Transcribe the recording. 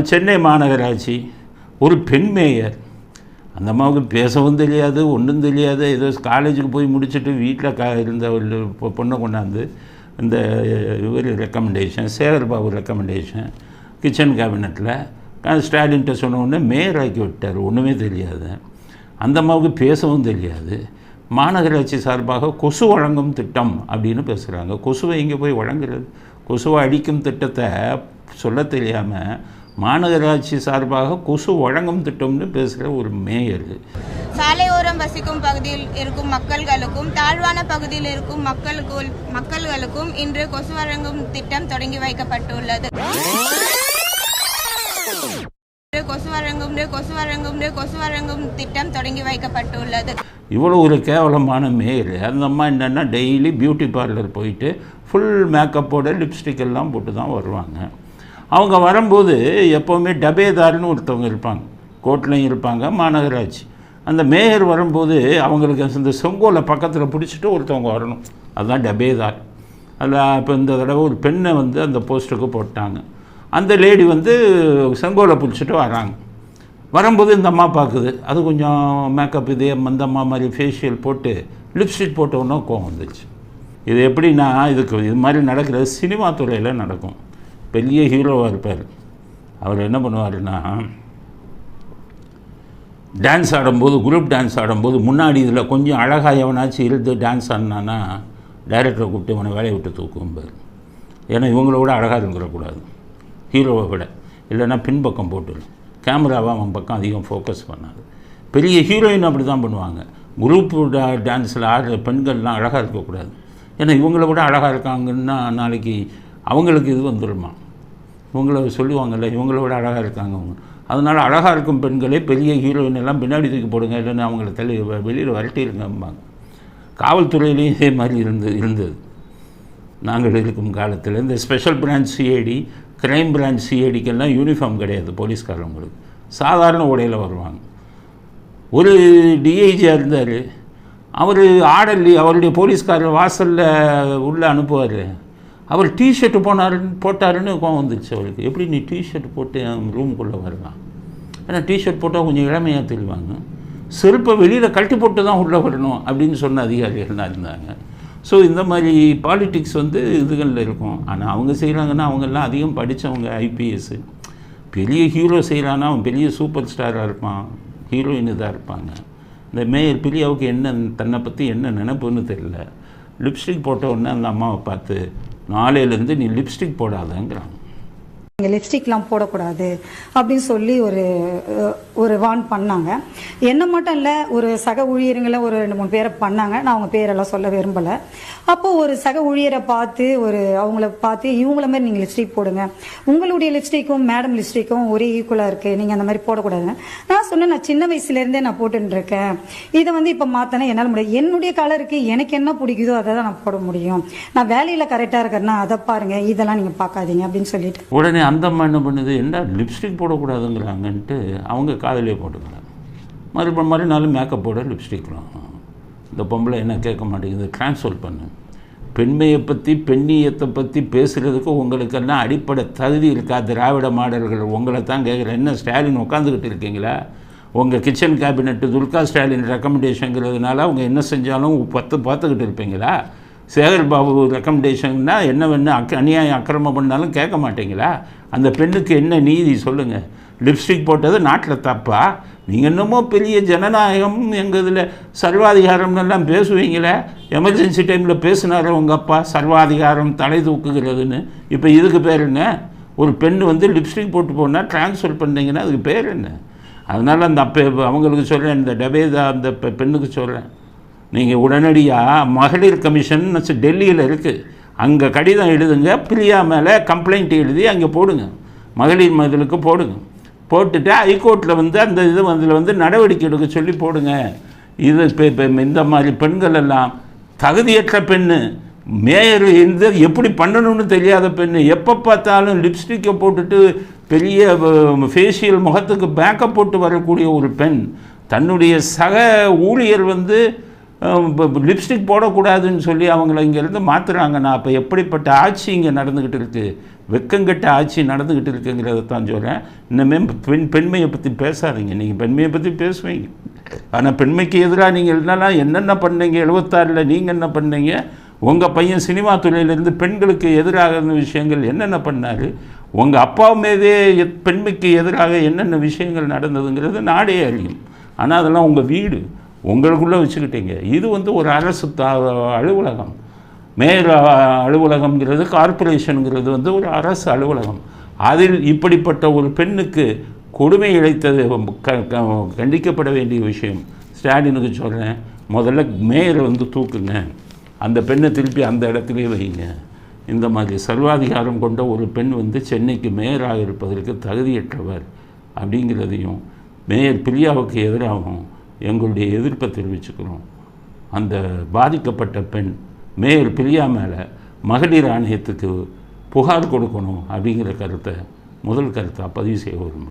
சென்னை மாநகராட்சி. ஒரு பெண் மேயர். அந்த அம்மாவுக்கு பேசவும் தெரியாது ஒன்றும் தெரியாது. ஏதோ காலேஜுக்கு போய் முடிச்சுட்டு வீட்டில் க இருந்த ஒரு பொ- பொண்ணை கொண்டாந்து இந்த இவர் recommendation Sekar Babu recommendation kitchen கேபினட்டில் ஸ்டாலின்கிட்ட சொன்ன உடனே மேயர் ஆக்கி விட்டார். ஒன்றுமே தெரியாது. அந்த அம்மாவுக்கு பேசவும் தெரியாது. மாநகராட்சி சார்பாக கொசு வழங்கும் திட்டம் அப்படின்னு பேசுகிறாங்க கொசுவை இங்கே போய் வழங்குறது? கொசுவை அழிக்கும் திட்டத்தை சொல்ல தெரியாமல் மாநகராட்சி சார்பாக கொசு வழங்கும் திட்டம்னு பேசுகிற ஒரு மேயர். சாலையோரம் வசிக்கும் பகுதியில் இருக்கும் மக்கள்களுக்கும் தாழ்வான பகுதியில் இருக்கும் மக்களுக்கு மக்கள்களுக்கும் இன்று கொசு வழங்கும் திட்டம் தொடங்கி வைக்கப்பட்டுள்ளது. கொசு வழங்கும் கொசு வழங்கும் கொசு வழங்கும் திட்டம் தொடங்கி வைக்கப்பட்டுள்ளது. இவ்வளோ ஒரு கேவலமான மேயர். அந்த அம்மா என்னென்னா டெய்லி பியூட்டி பார்லர் போயிட்டு ஃபுல் மேக்கப்போட லிப்ஸ்டிக் எல்லாம் போட்டு தான் வருவாங்க. அவங்க வரும்போது எப்போவுமே டபேதார்னு ஒருத்தவங்க இருப்பாங்க. கோர்ட்லையும் இருப்பாங்க மாநகராட்சி. அந்த மேயர் வரும்போது அவங்களுக்கு இந்த செங்கோலை பக்கத்தில் பிடிச்சிட்டு ஒருத்தவங்க வரணும். அதுதான் டபேதார். அதில் இப்போ இந்த தடவை ஒரு பெண்ணை வந்து அந்த போஸ்ட்டுக்கு போட்டாங்க. அந்த லேடி வந்து செங்கோலை பிடிச்சிட்டு வராங்க. வரும்போது இந்த அம்மா பார்க்குது அது கொஞ்சம் மேக்கப் இதே அந்த அம்மா மாதிரி ஃபேஷியல் போட்டு லிப்ஸ்டிக் போட்ட கோவம் வந்துச்சு இது எப்படின்னா இதுக்கு இது மாதிரி நடக்கிறது சினிமா துறையில் நடக்கும். பெரிய ஹீரோவாக இருப்பார். அவர் என்ன பண்ணுவாருன்னா டான்ஸ் ஆடும்போது குரூப் டான்ஸ் ஆடும்போது முன்னாடி இதில் கொஞ்சம் அழகாக எவனாச்சும் இருந்து டான்ஸ் ஆடினான்னா டைரக்டரை கூப்பிட்டு இவனை வேலையை விட்டு தூக்கும்பார். ஏன்னா இவங்கள விட அழகாக இருந்துடக்கூடாது. ஹீரோவை விட. இல்லைன்னா பின்பக்கம் போட்டுரு கேமராவை அவன் பக்கம் அதிகம் ஃபோக்கஸ் பண்ணாது. பெரிய ஹீரோயின் அப்படி தான் பண்ணுவாங்க குரூப் டான்ஸில் ஆடுற பெண்கள்லாம் அழகாக இருக்கக்கூடாது. ஏன்னா இவங்கள விட அழகாக இருக்காங்கன்னா நாளைக்கு அவங்களுக்கு இது வந்துடுமா இவங்கள சொல்லுவாங்கல்ல இவங்கள விட அழகாக இருக்காங்க அவங்க. அதனால் அழகாக இருக்கும் பெண்களே பெரிய ஹீரோயின் எல்லாம் பின்னாடி தூக்கி போடுங்க இல்லைன்னு அவங்கள தள்ளி வெளியில் விரட்டிருங்கம்பாங்க காவல்துறையிலையும் இதே மாதிரி இருந்து இருந்தது. நாங்கள் இருக்கும் காலத்தில் இந்த special branch CID crime branch சிஐடிக்கெல்லாம் uniform கிடையாது போலீஸ்காரவங்களுக்கு. சாதாரண உடையில் வருவாங்க. ஒரு டிஐஜியாக இருந்தார். அவர் ஆடல்லி அவருடைய போலீஸ்காரர் வாசலில் உள்ளே அனுப்புவார். அவர் டிஷர்ட்டு போனாருன்னு போட்டாருன்னு கோவம் வந்துருச்சு அவருக்கு. எப்படி நீ டிஷர்ட் போட்டு ரூமுக்குள்ளே வரலாம் ஏன்னா டிஷர்ட் போட்டால் கொஞ்சம் இளமையாக தெரிவாங்க செருப்பை வெளியில் கழட்டி போட்டு தான் உள்ளே வரணும் அப்படின்னு சொன்ன அதிகாரிகள்லாம் இருந்தாங்க. ஸோ இந்த மாதிரி பாலிட்டிக்ஸ் வந்து இதுகளில் இருக்கும். ஆனால் அவங்க செய்கிறாங்கன்னா அவங்கெல்லாம் அதிகம் படித்தவங்க ஐபிஎஸ்ஸு பெரிய ஹீரோ செய்கிறான்னா அவன் பெரிய சூப்பர் ஸ்டாராக இருப்பான். ஹீரோயின் இதாக இருப்பாங்க. இந்த மேயர் பிரியாவுக்கு என்ன தன்னை பற்றி என்ன நினப்புன்னு தெரியல. லிப்ஸ்டிக் போட்ட உடனே அந்த அம்மாவை பார்த்து நாளையிலேருந்து நீ லிப்ஸ்டிக் போடாதங்கிறாங்க நீங்கள் லிப்ஸ்டிக்லாம் போடக்கூடாது அப்படின்னு சொல்லி ஒரு ஒரு வான் பண்ணாங்க. என்ன மட்டும் இல்லை ஒரு சக ஊழியருங்களை ஒரு ரெண்டு மூணு பேரை பண்ணாங்க. நான் அவங்க பேரெல்லாம் சொல்ல விரும்பலை. அப்போ ஒரு சக ஊழியரை பார்த்து ஒரு அவங்கள பார்த்து இவங்கள மாதிரி நீங்கள் லிப்ஸ்டிக் போடுங்க. உங்களுடைய லிப்ஸ்டிக்கும் மேடம் லிப்ஸ்டிக்கும் ஒரே ஈக்குவலாக இருக்குது நீங்கள் அந்த மாதிரி போடக்கூடாதுங்க நான் சொன்னேன் நான் சின்ன வயசுலேருந்தே நான் போட்டுன்னு இருக்கேன் இதை வந்து இப்போ மாற்றினா என்னால் முடியாது என்னுடைய கலருக்கு எனக்கு என்ன பிடிக்குதோ அதை தான் நான் போட முடியும். நான் வேலையில் கரெக்டாக இருக்கிறேன்னா அதை பாருங்கள் இதெல்லாம் நீங்கள் பார்க்காதீங்க. அப்படின்னு சொல்லிட்டு. உடனே அந்த அம்மா என்ன பண்ணுது என்ன லிப்ஸ்டிக் போடக்கூடாதுங்கிறாங்கன்ட்டு அவங்க காதலே போட்டுக்கிறாங்க. மறுபடியும் மறுநாள் மேக்கப் போட லிப்ஸ்டிக்லாம் இந்த பொம்பளை என்ன கேட்க மாட்டேங்குது டிரான்ஸ்ஃபர் பண்ணு. பெண்மையை பற்றி பெண்ணியத்தை பற்றி பேசுகிறதுக்கு உங்களுக்கெல்லாம் அடிப்படை தகுதி இருக்கா? திராவிட மாடல்கள் உங்களை தான் கேட்குறேன். என்ன ஸ்டாலின் உட்காந்துக்கிட்டு இருக்கீங்களா? உங்கள் கிச்சன் கேபினெட்டு துல்கா ஸ்டாலின் ரெக்கமெண்டேஷனுங்கிறதுனால அவங்க என்ன செஞ்சாலும் பத்து பார்த்துக்கிட்டு இருப்பீங்களா? சேகர் பாபு ரெக்கமெண்டேஷன்னா என்ன வேணும் அக் அநியாயம் அக்கிரமம் பண்ணாலும் கேட்க மாட்டீங்களா? அந்த பெண்ணுக்கு என்ன நீதி சொல்லுங்கள் லிப்ஸ்டிக் போட்டது நாட்டில் தப்பா? நீங்கள் என்னமோ பெரிய ஜனநாயகம் எங்கள் இதில் சர்வாதிகாரம்னெல்லாம் பேசுவீங்களே? எமர்ஜென்சி டைமில் பேசினாரு உங்கள் அப்பா? சர்வாதிகாரம் தலை தூக்குகிறதுன்னு. இப்போ இதுக்கு பேர் என்ன? ஒரு பெண் வந்து லிப்ஸ்டிக் போட்டு போனால் ட்ரான்ஸ்ஃபர் பண்ணிங்கன்னா அதுக்கு பேர் என்ன? அதனால் அந்த அப்போ அவங்களுக்கு சொல்கிறேன் இந்த டபேதா அந்த பெண்ணுக்கு சொல்கிறேன் நீங்கள் உடனடியாக மகளிர் கமிஷன் டெல்லியில் இருக்குது அங்கே கடிதம் எழுதுங்க பிரியா மேலே கம்ப்ளைண்ட் எழுதி அங்கே போடுங்க. மகளிர் மதிலுக்கு போடுங்க. போட்டுட்டு ஹைகோர்ட்டில் வந்து அந்த இது அதில் வந்து நடவடிக்கை எடுக்க சொல்லி போடுங்க. இது இப்போ இப்போ இந்த மாதிரி பெண்கள் எல்லாம் தகுதியற்ற பெண்ணு. மேயர் இருந்து எப்படி பண்ணணும்னு தெரியாத பெண்ணு. எப்போ பார்த்தாலும் லிப்ஸ்டிக்கை போட்டுட்டு பெரிய ஃபேஷியல் முகத்துக்கு பேக்கப் போட்டு வரக்கூடிய ஒரு பெண். தன்னுடைய சக ஊழியர் வந்து லிப்ஸ்டிக் போடக்கூடாதுன்னு சொல்லி அவங்கள இங்கேருந்து மாற்றுறாங்கன்னா அப்போ எப்படிப்பட்ட ஆட்சி இங்கே நடந்துக்கிட்டு இருக்குது வெக்கங்கெட்ட ஆட்சி நடந்துக்கிட்டு இருக்குங்கிறத தான் சொல்கிறேன் இன்னமே பெண் பெண்மையை பற்றி பேசாதீங்க. நீங்கள் பெண்மையை பற்றி பேசுவீங்க. ஆனால் பெண்மைக்கு எதிராக நீங்கள் என்னெல்லாம் என்னென்ன பண்ணீங்க? எழுபத்தாறில் நீங்கள் என்ன பண்ணீங்க? உங்கள் பையன் சினிமா துறையிலேருந்து பெண்களுக்கு எதிராக இருந்த விஷயங்கள் என்னென்ன பண்ணார்? உங்கள் அப்பா மீதே எத்- பெண்மைக்கு எதிராக என்னென்ன விஷயங்கள் நடந்ததுங்கிறது நாடே அறியும். ஆனால் அதெல்லாம் உங்கள் வீடு. உங்களுக்குள்ளே வச்சுக்கிட்டீங்க. இது வந்து ஒரு அரசு த அலுவலகம். மேயர் அலுவலகம்ங்கிறது கார்பரேஷனுங்கிறது வந்து ஒரு அரசு அலுவலகம். அதில் இப்படிப்பட்ட ஒரு பெண்ணுக்கு கொடுமை இழைத்தது கண்டிக்கப்பட வேண்டிய விஷயம். ஸ்டாலினுக்கு சொல்கிறேன் முதல்ல மேயரை வந்து தூக்குங்க. அந்த பெண்ணை திருப்பி அந்த இடத்துலே வைங்க. இந்த மாதிரி சர்வாதிகாரம் கொண்ட ஒரு பெண் வந்து சென்னைக்கு மேயராக இருப்பதற்கு தகுதியற்றவர் அப்படிங்கிறதையும் மேயர் பிரியாவுக்கு எதிராகவும் எங்களுடைய எதிர்ப்பை தெரிவிச்சுக்கிறோம். அந்த பாதிக்கப்பட்ட பெண் மேயர் பிரியா மேலே மகளிர் ஆணையத்துக்கு புகார் கொடுக்கணும் அப்படிங்கிற கருத்தை முதல் கருத்தாக பதிவு செய்ய விரும்புகிறேன்